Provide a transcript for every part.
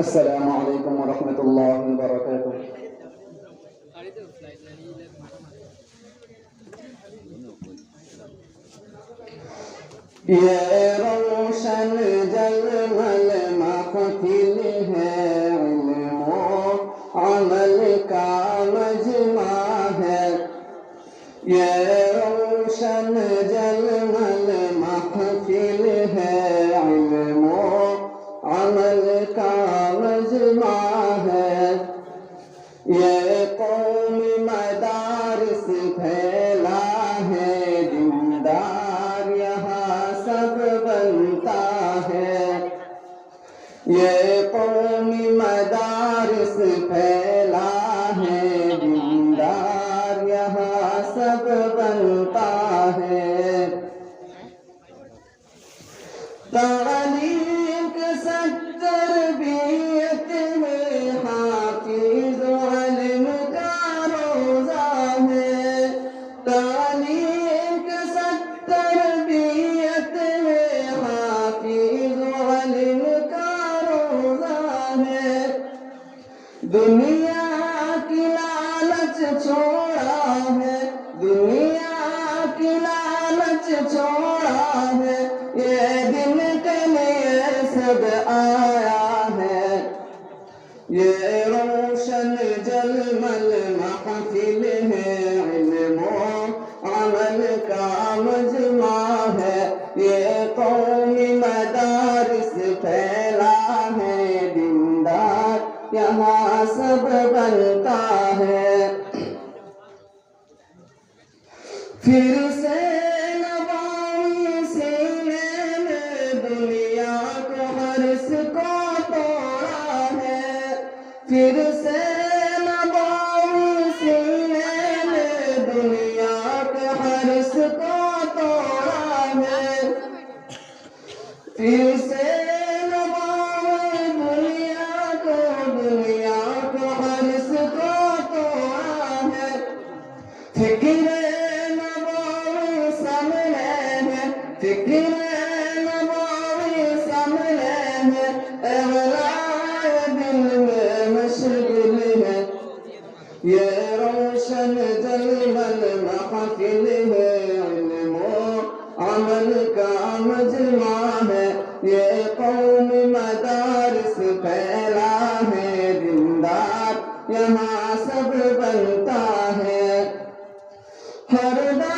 السلام عليكم ورحمة الله وبركاته. يا روشن جلب المقتل علم عمل كمجمع يا روشن جلب المقتل هي یہ قوم مدارس پھیلا ہے، دیندار یہاں سب بنتا ہے۔ یہ قوم مدارس پھیلا ہے، دیندار یہاں سب بنتا ہے۔ دنیا کی لالچ چھوڑا ہے، دنیا کی لالچ چھوڑا ہے، یہ دن کے لیے سب آیا ہے۔ یہ یہاں سب بنتا ہے۔ پھر سے نوامی سینے میں دنیا کو حرس کو توڑا ہے۔ پھر سے نوامی سینے میں دنیا کے حرس کو توڑا ہے۔ پھر سے یہاں سب بنتا ہے ہر دام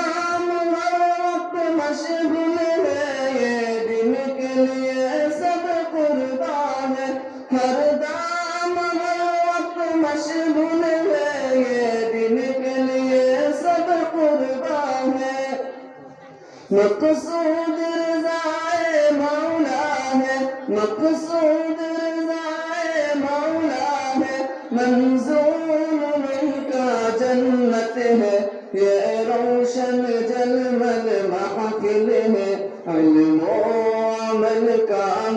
یہ دن کے لیے سب قربان ہے ہر دام وقت مشغول ہے یہ دن کے لیے سب قربان ہے مقصود رضائے مولا ہے، مقصود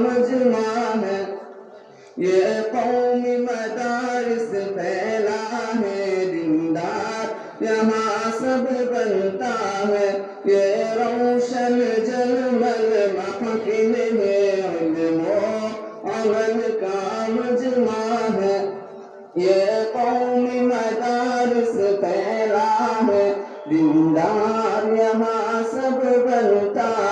مجمع ہے یہ قومی مدارس پھیلا ہے، دیندار یہاں سب بنتا ہے۔ یہ روشن جلمل محفل ہے علم و عمل کا مجمع ہے۔ یہ قومی مدارس پھیلا ہے، دیندار یہاں سب بنتا ہے